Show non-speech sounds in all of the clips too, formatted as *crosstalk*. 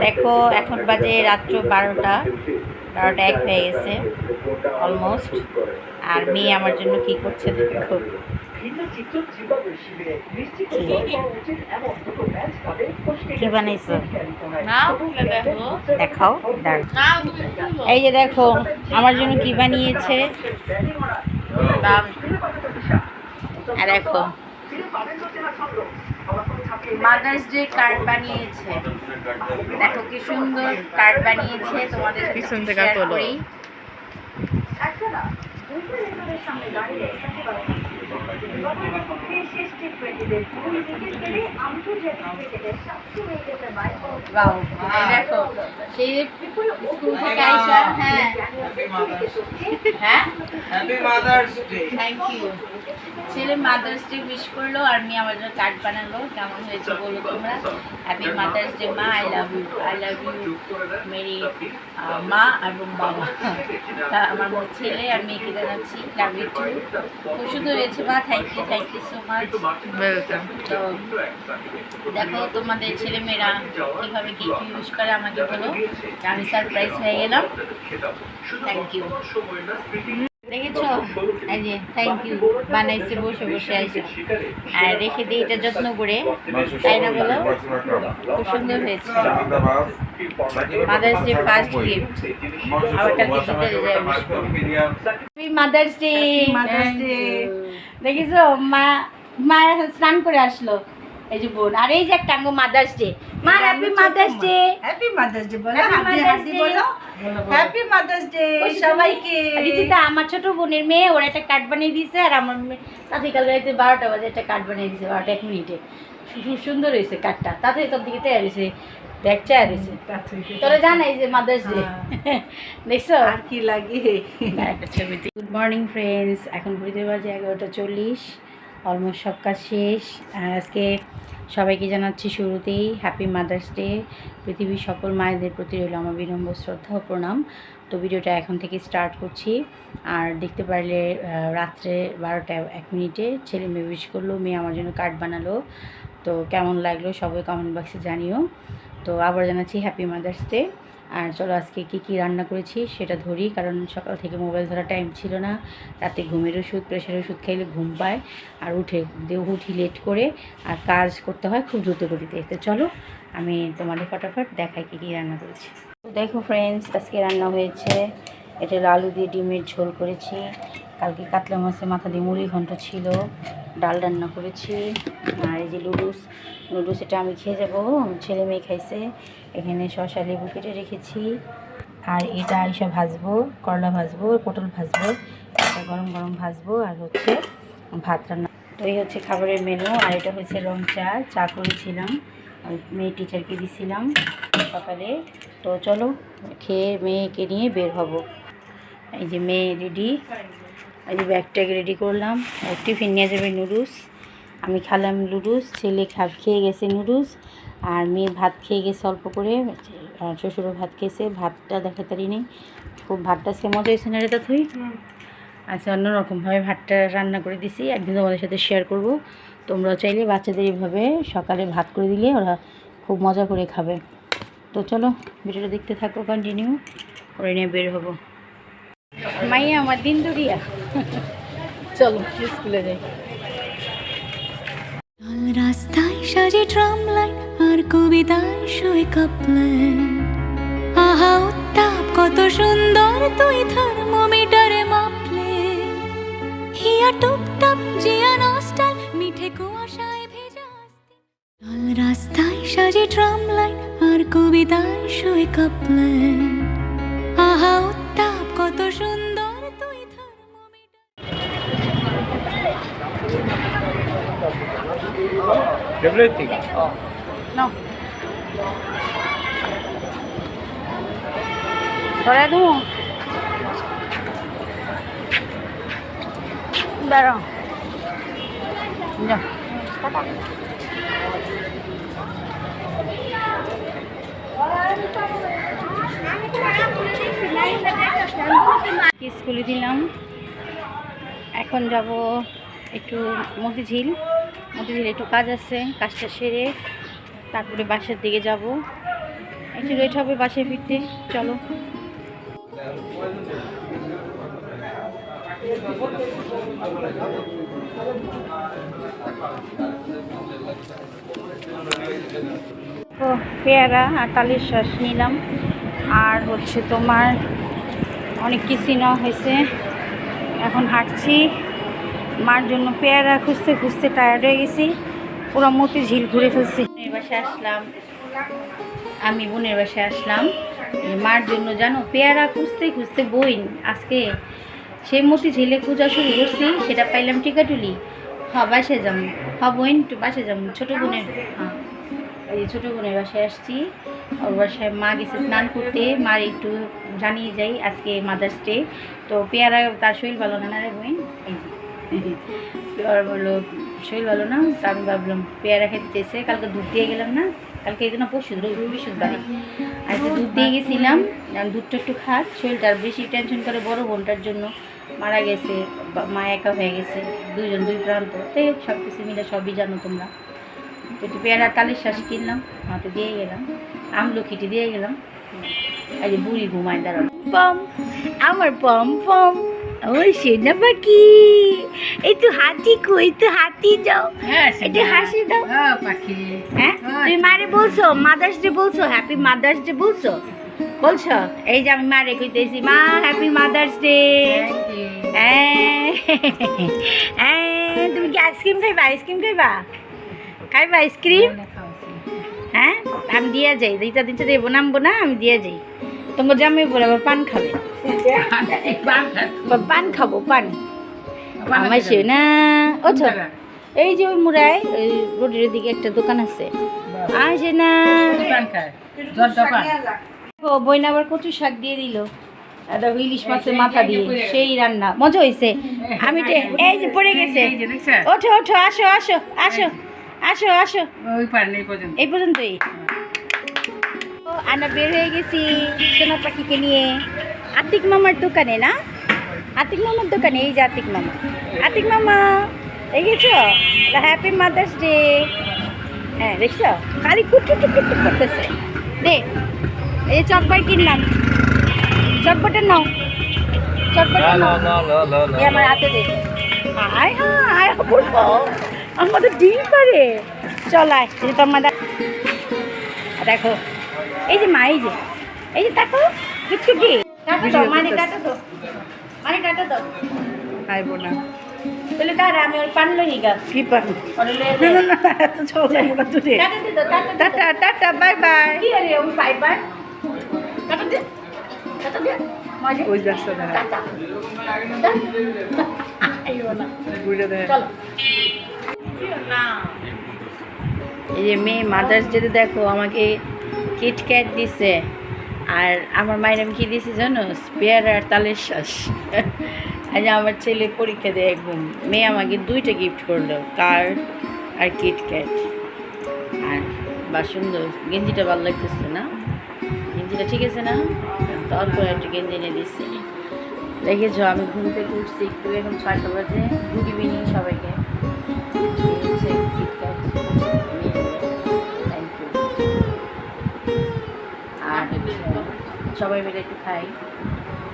দেখো এখন বাজে রাত্র বারোটা বারোটা এক হয়ে গেছে অলমোস্ট আর মেয়ে আমার জন্য কি করছে দেখো। কি বানাইছো? দেখাও এই যে দেখো আমার জন্য কি বানিয়েছে? দেখো মাদার্স ডে কার্ড বানিয়েছে। দেখো কি সুন্দর কার্ড বানিয়েছে তোমাদের পিছন থেকে তোলো। সামনে দাঁড়িয়ে দেখো সেই স্কুল থেকে আইসা হ্যাঁ। হ্যাঁ? মাদার্স থ্যাংক ইউ ছেলে মাদার্স ডে উইশ করল আর মেয়ে আমার জন্য কার্ড বানালো। কেমন হয়েছে বলো তোমরা? হ্যাপি মাদার্স ডে মা I love you I love you Mary মা এবং বাবা। তা আমার ছেলে আর মেয়েকে জানাচ্ছি লাভ ইউ টু খুব সুন্দর হয়েছে মা thank you thank you so much welcome তো দেখো তোমাদের ছেলে মেয়েরা কীভাবে কি কি ইউজ করে আমাকে বলো আমি সারপ্রাইজ হয়ে গেলাম। থ্যাংক ইউ দেখেছ? এই যে থ্যাংক ইউ বানাইছে বসে বসে আইসো। আর রেখে দিই এটা যত্ন করে। তাই না বলো? খুব সুন্দর হয়েছে। মাদার্স ডে ফার্স্ট গিফট আবার কালকে দিতে মাদার্স ডে Mother's Day. দেখেছ? মা মা স্নান করে আসলো। এই যে বোন আর এই যে একটা আঙ্গ মাদার্স ডে মা happy mother's day happy mother's day বলো Mother's বলো। হ্যাপি মাদার্স ডে সবাইকে। রিচিতা আমার ছোট বোনের মেয়ে ওরা একটা কার্ড বানিয়ে দিয়েছে আর আমার মেয়ে তাতে কাল রাতে বারোটা বাজে একটা কার্ড বানিয়ে দিয়েছে বারোটা এক মিনিটে। খুব সুন্দর হয়েছে কার্ডটা তাতে তোর দিকে তৈরি হয়েছে দেখ চেয়ার হয়েছে। তোরা জানাই যে মাদার্স ডে *laughs* দেখছ? আর কি লাগে? একটা ছবিতে গুড মর্নিং ফ্রেন্ডস এখন ঘুরতে বাজে এগারোটা চল্লিশ। অলমোস্ট সব কাজ শেষ। আজকে সবাইকে জানাচ্ছি শুরুতেই হ্যাপি মাদার্স ডে পৃথিবীর সকল মায়েদের প্রতি রইল আমার বিনম্র শ্রদ্ধা ও প্রণাম। তো ভিডিওটা এখন থেকে স্টার্ট করছি। আর দেখতে পারলে রাত্রে বারোটা এক মিনিটে ছেলে মেয়ে উইশ করল, মেয়ে আমার জন্য কার্ড বানালো। তো কেমন লাগল সবাই কমেন্ট বক্সে জানিও। তো আবার জানাচ্ছি হ্যাপি মাদার্স ডে আর চলো আজকে কী কী রান্না করেছি সেটা ধরি, কারণ সকাল থেকে মোবাইল ধরা টাইম ছিল না। রাতে ঘুমের ওষুধ প্রেশার ওষুধ খাইলে ঘুম পায়, আর উঠে দেহ উঠি লেট করে, আর কাজ করতে হয় খুব দ্রুত গতিতে। তো চলো, আমি তোমাদের ফটাফট দেখাই কী কী রান্না করেছি। দেখো ফ্রেন্ডস আজকে রান্না হয়েছে, এটা আলু দিয়ে ডিমের ঝোল করেছি। কালকে কাতলা মাছের মাথা দিয়ে মুড়ি ঘন্ট ছিল। ডাল রান্না করেছি। আর এই যে লুডুস নুডলস এটা আমি খেয়ে যাব। ছেলে মেয়ে খাইছে। এখানে শসা লেবু কেটে রেখেছি। আর এটা এইসব ভাজবো, করলা ভাজবো, পটল ভাজবো, এটা গরম গরম ভাজবো আর হচ্ছে ভাত রান্না। তো এই হচ্ছে খাবারের মেনু আর এটা হচ্ছে রং চা চা করেছিলাম মেয়ে টিচারকে দিছিলাম সকালে। তো চলো, খেয়ে মেয়েকে নিয়ে বের হব। এই যে মেয়ে রেডি এই যে রেডি করলাম। ও টিফিন নিয়ে যাবে নুডলস আমি খেলাম নুডলস ছেলে খা খেয়ে গেছে নুডলস আর মেয়ে ভাত খেয়ে গেছে অল্প করে। আর শ্বশুরও ভাত খেয়েছে ভাতটা দেখাতে নেই। খুব ভাতটা সে মজা হয়েছে না রে তা তুই আচ্ছা অন্যরকমভাবে ভাতটা রান্না করে দিছি। একদিন তোমাদের সাথে শেয়ার করব। তোমরাও চাইলে বাচ্চাদের এইভাবে সকালে ভাত করে দিলে ওরা খুব মজা করে খাবে। তো চলো ভিডিওটা দেখতে থাকো কন্টিনিউ করে নিয়ে বের হব। মাইয়া আমার দিন দরিয়া *laughs* চলো, স্কুলে যাই। রাস্তায় সাজে ট্রাম লাইন, আর কবিতায় শোয় কাপলেন আহা, উত্তাপ, কত সুন্দর তুই থার্মোমিটারে মাপলে হিয়া টুপটাপ জিয়া নস্টাল, মিঠে কুয়াশায় ভেজা। লাল রাস্তায় সাজে ট্রাম লাইন, আর কবিতায় শোয় কাপলেন আহা এভরিথিং No. ধরে দু। বেরো যা। স্কুলে দিলাম। এখন যাব একটু মতিঝিল। মতিঝিল একটু কাজ আছে, কাজটা সেরে তারপরে বাসার দিকে যাব। একটু লেট হবে বাসায় ফিরতে, চলো। তো পেয়ারা আর তালের শ্বাস নিলাম। আর হচ্ছে তোমার অনেক কিছুই নেওয়া হয়েছে। এখন হাঁটছি। মার জন্য পেয়ারা খুঁজতে খুঁজতে টায়ার্ড হয়ে গেছি। পুরো মতি ঝিল ঘুরে ফেলছি। বোনের বাসায় আসলাম। আমি বোনের বাসায় আসলাম। মার জন্য জানো, পেয়ারা খুঁজতে খুঁজতে বইন আজকে সেই মতি ঝিলে খোঁজা শুরু করছি, সেটা পাইলাম টিকাটুলি। হ, বাসায় যাব। হ বইন একটু বাসায় যাব। ছোটো বোনের হ্যাঁ। এই ছোটো বোনের বাসায় আসছি। ওর বাসায় মা গেছে স্নান করতে। মার একটু জানিয়ে যাই, আজকে মাদার্স ডে তো পেয়ারা তার শরীর ভালো না রে বোন? এই পেয়ারা বলল, শরীর ভালো না? তা আমি ভাবলাম, পেয়ারা খেতে চেয়েছে, কালকে দুধ দিয়ে গেলাম না, কালকে এই জন্য পরশু বৃহস্পতিবারে। আজকে দুধ দিয়ে গেছিলাম, আর দুধটা একটু খাক শরীরটা আর বেশি টেনশন করে বড় বোনটার জন্য মারা গেছে মা একা হয়ে গেছে, দুইজন, দুই প্রান্ত। তাই সব কিছু মিলে সবই জানো তোমরা। একটু পেয়ারা তালের শ্বাস কিনলাম হাতে দিয়ে গেলাম আমলখিটি দিয়ে গেলাম। যে বুড়ি ঘুমায় দাঁড়ানো। পম, আমার পম পম। ওই সেনা পাখি তো হাতি কই তো হাতি যাও। হ্যাঁ একটু হাসি দাও। পাখি। হ্যাঁ? তুমি মারে বলছো? মাদার্স ডে বলছো? হ্যাপি মাদার্স ডে বলছো? বলছো? এই যে আমি মারে কইতেছি মা হ্যাপি মাদার্স ডে তুমি কি আইসক্রিম খাইবা? আইসক্রিম খাইবা? খাইবা আইসক্রিম? হ্যাঁ? আমি দিয়ে যাই। দুইটা দিনটা দেবো নামবো না আমি দিয়ে যাই। তোমার জামাই বলে আবার পান খাবে। পান খাব। পান আমার সে না। ওঠো। এই যে ওই মুড়ায় ওই রোডের দিকে একটা দোকান আছে। আসে না। বইনা আবার কচু শাক দিয়ে দিল। ইলিশ মাছের মাথা দিয়ে। সেই রান্না। মজা হয়েছে আমি *laughs* এই যে পড়ে গেছে। ওঠো ওঠো আসো আসো আসো আসো আসো। এই পর্যন্তই। ও, আমরা বের হয়ে গেছি সোনা পাখিকে নিয়ে। আতিক মামার দোকানে না? আতিক মামার দোকানে এই যে আতিক মামা। আতিক মামা এই গেছো? হ্যাপি মাদার্স ডে হ্যাঁ দেখছ? খালি কুটু টুকু করতেছে। দে এই চকবার কিনলাম। চকবাটা নাও। চকবাটা নাও। আমার হাতে দে। আয় হায় বলব আমাদের ডিম পারে। চলায় এই তো আমাদের দেখো এই যে মা এই যে। এই যে দেখো বিস্কুটি টাটা দাও মানে টাটা দাও। মানে টাটা দাও। খাইবো না। আমি ওর পান লই গা কি পান? না। না না এত tata tata tata bye bye. কি আরে ওই পাই পাই টাটা দে টাটা দে মজা ওই যাচ্ছে না। টাটা। আইও না। ঘুরে দেয়। চলো। না। এই যে মেয়ে মাদার্স ডেতে দেখো আমাকে কিট ক্যাট দিছে। আর আমার মায়ের আমি কী দিয়েছি জানো? স্পেয়ার আর তালের শ্বাস। *laughs* আজ আমার ছেলে পরীক্ষা দেয় একদম। মেয়ে আমাকে দুইটা গিফট করল কার্ড আর কিটক্যাট আর বা সুন্দর, গেঞ্জিটা ভালো লাগতেছে না? গেঞ্জিটা ঠিক আছে না? তারপর একটা গেঞ্জি এনে দিচ্ছে দেখেছ, আমি ঘুম থেকে উঠছি একটু, এখন ছয়টা বাজে। গুড ইভিনিং সবাইকে সবাই মিলে একটু খাই।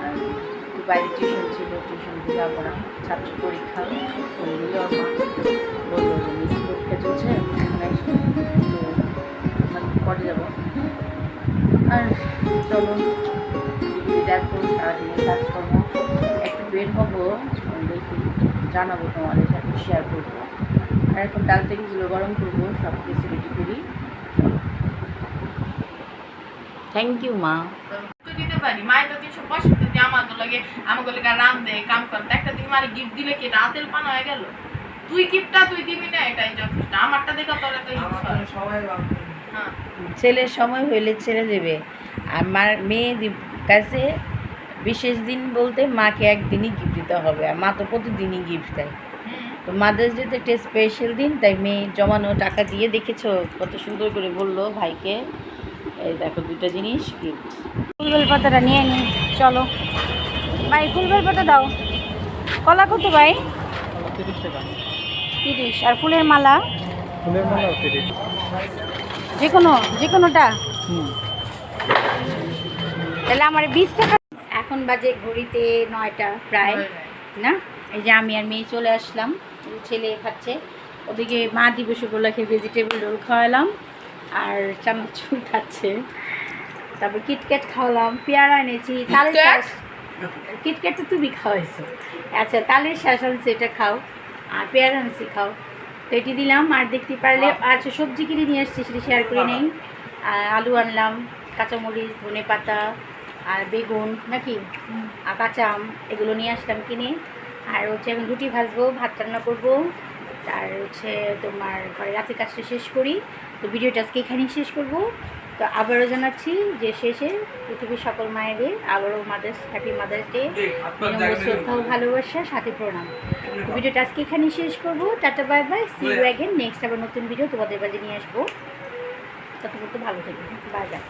আর একটু বাইরে টিউশন ছিল, টিউশন যাব না ছাত্র পরীক্ষা পরীক্ষা চলছে পরে যাব। আর চলো দেখো সারাদিনে কাজ করব একটু বের হব দেখি জানাব তোমাদের সাথে শেয়ার করব। আর এখন ডাল থেকে গরম করব, সব কিছু রেডি করি। থ্যাংক ইউ মা। তো দিতে পারি। মায়ের তো তিনশো পঁয়ষট্টি দিয়ে আমার তো লাগে আমাকে লাগে রাম দে কাম করতে একটা দিন মারে গিফট দিলে কি? এটা আতেল পান হয়ে গেল। তুই গিফটটা তুই দিবি না এটাই যথেষ্ট। আমারটা দেখা তোর একটা সবাই হ্যাঁ। ছেলের সময় হইলে ছেড়ে দেবে। আর মার মেয়ে কাছে বিশেষ দিন বলতে মাকে একদিনই গিফট দিতে হবে। আর মা তো প্রতিদিনই গিফট দেয়। তো মাদার্স ডেতে একটা স্পেশাল দিন তাই মেয়ে জমানো টাকা দিয়ে দেখেছ? কত সুন্দর করে বলল ভাইকে। এই দেখো দুটো জিনিস। গিফট ফুলবেল পাতাটা নিয়ে নি চলো। ভাই ফুলবেল পাতা দাও। কলা কত ভাই? তিরিশ আর ফুলের মালা? ফুলের মালা তিরিশ। যে কোনো যে কোনোটা? তাহলে আমার বিশ টাকা। এখন বাজে ঘড়িতে নয়টা প্রায় না? এই যে আমি আর মেয়ে চলে আসলাম। ছেলে খাচ্ছে। ওদিকে মা দিবস উপলক্ষে ভেজিটেবল রোল খাওয়ালাম। আর চানাচুর খাচ্ছে। তারপর কিটক্যাট খাওয়ালাম পেয়ারা এনেছি তালের? শ্বাস কিটক্যাট তো তুমি খাওয়াইছো। আচ্ছা তালের শ্বাস আনছি এটা খাও আর পেয়ারা আনছি খাও। তো এটি দিলাম আর দেখতে পারলে আচ্ছা সবজি কিনে নিয়ে আসছি সেটা শেয়ার করে নেই। আর আলু আনলাম কাঁচামরিচ ধনে পাতা আর বেগুন নাকি? আর কাঁচা আম এগুলো নিয়ে আসলাম কিনে। আর হচ্ছে এখন রুটি ভাজবো ভাত রান্না করব। আর হচ্ছে তোমার ঘরে রাতের কাজটা শেষ করি। তো ভিডিওটা আজকে এখানেই শেষ করব। তো আবারও জানাচ্ছি যে শেষে পৃথিবীর সকল মায়েদের আবারও মাদার্স হ্যাপি মাদার্স ডে শ্রদ্ধা ও ভালোবাসা সাথে প্রণাম। তো ভিডিওটা আজকে এখানেই শেষ করব। Tata bye bye. See you again next আবার নতুন ভিডিও তোমাদের বাজে নিয়ে আসব। ততক্ষণ তো ভালো থাকবে বাই বাই